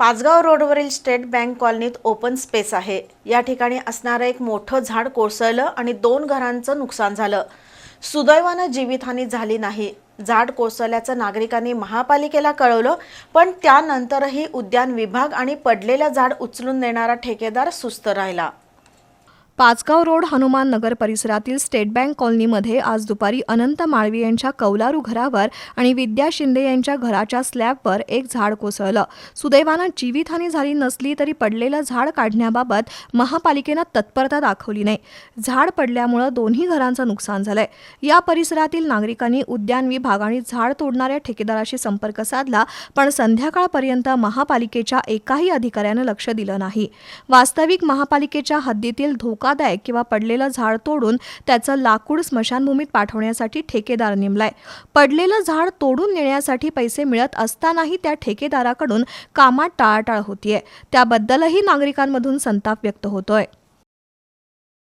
पाचगाव रोडवरील state bank कॉलनीत open space आहे. या ठिकाणी असणारं एक मोठं झाड कोसळलं आणि दोन घरांचं नुकसान झालं. सुदैवानं जीवितहानी झाली नाही. झाड कोसळल्याचं नागरिकांनी महापालिकेला कळवलं पण त्यानंतरही उद्यान विभाग आणि पडलेलं झाड उचलून देणारा ठेकेदार सुस्त राहिला. पाचगाव रोड हनुमान नगर परिसरातील स्टेट बँक कॉलनीमध्ये आज दुपारी अनंत माळवी यांच्या कौलारू घरावर आणि विद्या शिंदे यांच्या घराच्या स्लॅबवर एक झाड कोसळलं. सुदैवानं जीवितहानी झाली नसली तरी पडलेलं झाड काढण्याबाबत महापालिकेनं तत्परता दाखवली नाही. झाड पडल्यामुळं दोन्ही घरांचं नुकसान झालंय. या परिसरातील नागरिकांनी उद्यान विभाग आणि झाड तोडणाऱ्या ठेकेदाराशी संपर्क साधला पण संध्याकाळपर्यंत महापालिकेच्या एकाही अधिकाऱ्यानं लक्ष दिलं नाही. वास्तविक महापालिकेच्या हद्दीतील धोका धोकादायक किंवा पडलेलं झाड तोडून त्याचं लाकूड स्मशानभूमीत पाठवण्यासाठी ठेकेदार नेमलाय. पडलेलं झाड तोडून नेण्यासाठी पैसे मिळत असतानाही त्या ठेकेदाराकडून कामात टाळाटाळ होतीये. त्याबद्दलही नागरिकांमधून संताप व्यक्त होतोय.